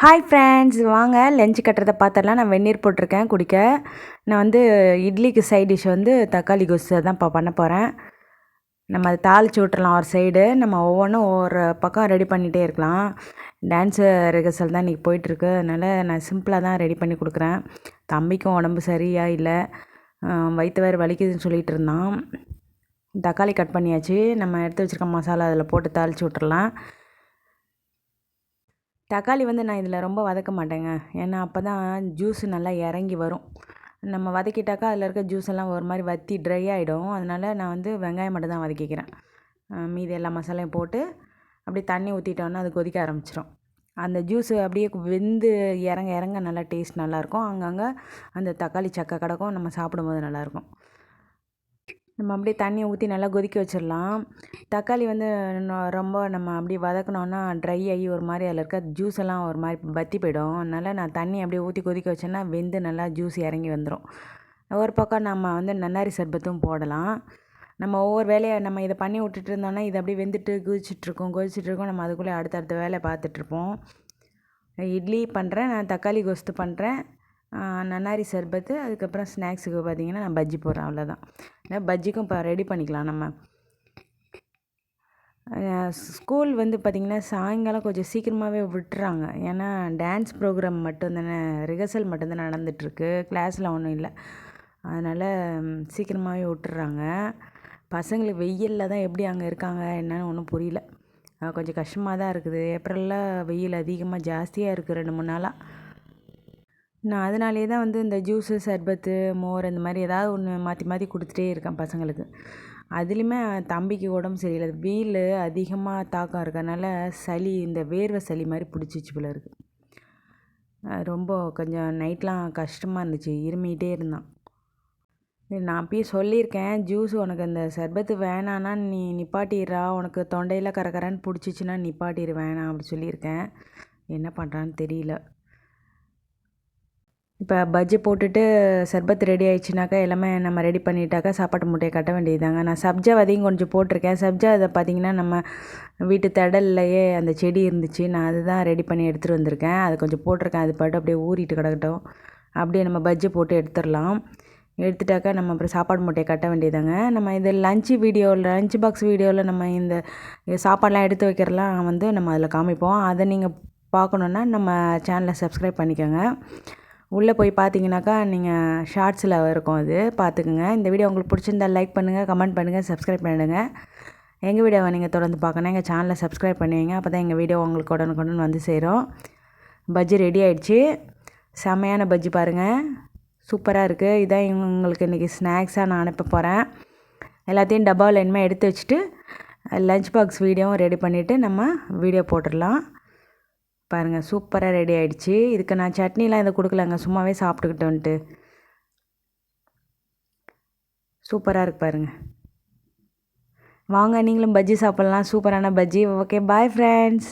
Hi friends வாங்க. Lunch கட்டுறதை பார்த்துடலாம். நான் வெந்நீர் போட்டிருக்கேன் குடிக்க. நான் வந்து இட்லிக்கு சைட் டிஷ் வந்து தக்காளி கொசு தான் இப்போ பண்ண போகிறேன் நம்ம அதை தாளித்து விட்டுறலாம் ஒரு சைடு நம்ம ஒவ்வொன்றும் ஒவ்வொரு பக்கம் ரெடி பண்ணிகிட்டே இருக்கலாம். டான்ஸு ரிஹர்சல் தான் இன்றைக்கி போயிட்டுருக்கு. அதனால் நான் சிம்பிளாக தான் ரெடி பண்ணி கொடுக்குறேன். தம்பிக்கும் உடம்பு சரியாக இல்லை. வயிற்று வேறு வலிக்குதுன்னு சொல்லிகிட்டு இருந்தான். தக்காளி கட் பண்ணியாச்சு. நம்ம எடுத்து வச்சுருக்க மசாலா அதில் போட்டு தாளித்து விட்டுறலாம். தக்காளி வந்து நான் இதில் ரொம்ப வதக்க மாட்டேங்க. ஏன்னா அப்போ தான் ஜூஸு நல்லா இறங்கி வரும். நம்ம வதக்கிட்டாக்கா அதில் இருக்க ஜூஸ் எல்லாம் ஒரு மாதிரி வற்றி ட்ரை ஆகிடும் அதனால் நான் வந்து வெங்காயம் மட்டும் தான் வதக்கிக்கிறேன். மீதி எல்லா மசாலையும் போட்டு அப்படியே தண்ணி ஊற்றிட்டோன்னா அது கொதிக்க ஆரம்பிச்சிடும் அந்த ஜூஸு அப்படியே வெந்து இறங்க இறங்க நல்லா டேஸ்ட் நல்லாயிருக்கும் அங்கங்கே அந்த தக்காளி சக்கை கிடக்கும் நம்ம சாப்பிடும்போது நல்லாயிருக்கும் நம்ம அப்படியே தண்ணியை ஊற்றி நல்லா கொதிக்க வச்சிடலாம். தக்காளி வந்து ரொம்ப நம்ம அப்படி வதக்கினோன்னா ட்ரை ஆகி ஒரு மாதிரி அதில் இருக்க ஜூஸ் எல்லாம் ஒரு மாதிரி வற்றி போயிடும். அதனால் நான் தண்ணி அப்படியே ஊற்றி கொதிக்க வச்சேன்னா வெந்து நல்லா ஜூஸ் இறங்கி வந்துடும் ஒரு பக்கம் நம்ம வந்து நன்னாரி சர்பத்தும் போடலாம். நம்ம ஒவ்வொரு வேலையை நம்ம இதை பண்ணி விட்டுட்டு இருந்தோன்னா இது அப்படியே வெந்துட்டு குதிச்சிட்ருக்கோம் குதிச்சிட்ருக்கோம் நம்ம அதுக்குள்ளே அடுத்தடுத்த வேலை பார்த்துட்ருப்போம் இட்லி பண்ணுறேன் நான் தக்காளி கொஸ்து பண்ணுறேன் நன்னாரி சர்பத்து அதுக்கப்புறம் ஸ்நாக்ஸுக்கு பார்த்திங்கன்னா நான் பஜ்ஜி போடுறேன் அவ்வளோதான் பஜ்ஜிக்கும் இப்போ ரெடி பண்ணிக்கலாம் நம்ம. ஸ்கூல் வந்து பார்த்திங்கன்னா சாயங்காலம் கொஞ்சம் சீக்கிரமாகவே விட்டுறாங்க. ஏன்னா டான்ஸ் ப்ரோக்ராம் மட்டும்தானே ரிஹர்சல் மட்டும்தான் நடந்துகிட்ருக்கு கிளாஸில் ஒன்றும் இல்லை. அதனால் சீக்கிரமாகவே விட்டுறாங்க. பசங்களுக்கு வெயிலில் தான் எப்படி அங்கே இருக்காங்க என்னன்னு ஒன்றும் புரியல. கொஞ்சம் கஷ்டமாக தான் இருக்குது. ஏப்ரலில் வெயில் அதிகமாக ஜாஸ்தியாக இருக்குது ரெண்டு மூணு நாளாக நான் அதனாலேயே தான் வந்து இந்த ஜூஸு சர்பத்து மோர் இந்த மாதிரி ஏதாவது ஒன்று மாற்றி மாற்றி கொடுத்துட்டே இருக்கேன் பசங்களுக்கு. அதுலேயுமே தம்பிக்கு உடம்பு சரியில்லை. வெயில் அதிகமாக தாக்கம் இருக்கறனால சளி இந்த வேர்வை சளி மாதிரி பிடிச்சிச்சு போல இருக்குது ரொம்ப கொஞ்சம் நைட்லாம் கஷ்டமாக இருந்துச்சு. இருமிகிட்டே இருந்தான். நான் அப்பயே சொல்லியிருக்கேன் ஜூஸ் உனக்கு இந்த சர்பத்து வேணான்னா நீ நிப்பாட்டிடுறா. உனக்கு தொண்டையில் கரகரன்னு பிடிச்சிச்சின்னா நிப்பாட்டிடு வேணாம் அப்படி சொல்லியிருக்கேன். என்ன பண்ணுறான்னு தெரியல. இப்போ பஜ்ஜி போட்டுட்டு சர்பத் ரெடி ஆயிடுச்சுனாக்கா எல்லாமே நம்ம ரெடி பண்ணிட்டாக்கா சாப்பாட்டு மூட்டையை கட்ட வேண்டியதுதாங்க. நான் சப்ஜா வதையும் கொஞ்சம் போட்டிருக்கேன். சப்ஜா அதை பார்த்திங்கன்னா நம்ம வீட்டு தடல்லையே அந்த செடி இருந்துச்சு. நான் அதுதான் ரெடி பண்ணி எடுத்துகிட்டு வந்திருக்கேன். அதை கொஞ்சம் போட்டிருக்கேன். அது பாட்டு அப்படியே ஊறிட்டு கிடக்கட்டும். அப்படியே நம்ம பஜ்ஜி போட்டு எடுத்துடலாம். எடுத்துட்டாக்கா நம்ம அப்புறம் சாப்பாடு மூட்டையை கட்ட வேண்டியதாங்க நம்ம இது லஞ்சு வீடியோவில் லஞ்ச் பாக்ஸ் வீடியோவில் நம்ம இந்த சாப்பாடெலாம் எடுத்து வைக்கிறலாம் வந்து நம்ம அதில் காமிப்போம். அதை நீங்கள் பார்க்கணுன்னா நம்ம சேனலை சப்ஸ்கிரைப் பண்ணிக்கோங்க. உள்ளே போய் பார்த்தீங்கன்னாக்கா நீங்கள் ஷார்ட்ஸில் இருக்கும் அது. பார்த்துக்குங்க. இந்த வீடியோ உங்களுக்கு பிடிச்சிருந்தா லைக் பண்ணுங்கள் கமெண்ட் பண்ணுங்கள் சப்ஸ்கிரைப் பண்ணிடுங்க. எங்கள் வீடியோவை நீங்கள் தொடர்ந்து பார்க்கணும். எங்கள் சேனலை சப்ஸ்கிரைப் பண்ணுவீங்க. அப்போ தான் எங்கள் வீடியோ உங்களுக்கு உடனுக்குடன் வந்து சேரும். பஜ்ஜி ரெடி ஆகிடுச்சு செமையான பஜ்ஜி பாருங்கள் சூப்பராக இருக்குது இதான் உங்களுக்கு இன்றைக்கி ஸ்நாக்ஸாக நான் அனுப்ப போகிறேன் எல்லாத்தையும் டப்பாவில் இனிமேல் எடுத்து வச்சுட்டு லஞ்ச் பாக்ஸ் வீடியோவும் ரெடி பண்ணிவிட்டு நம்ம வீடியோ போட்டுடலாம். பாருங்கள் சூப்பராக ரெடி ஆகிடுச்சி இதுக்கு நான் சட்னிலாம் இதை கொடுக்கலங்க சும்மாவே சாப்பிட்டுக்கிட்டோன்ட்டு சூப்பராக இருக்கு பாருங்கள் வாங்க நீங்களும் பஜ்ஜி சாப்பிட்லாம். சூப்பரான பஜ்ஜி. Okay bye friends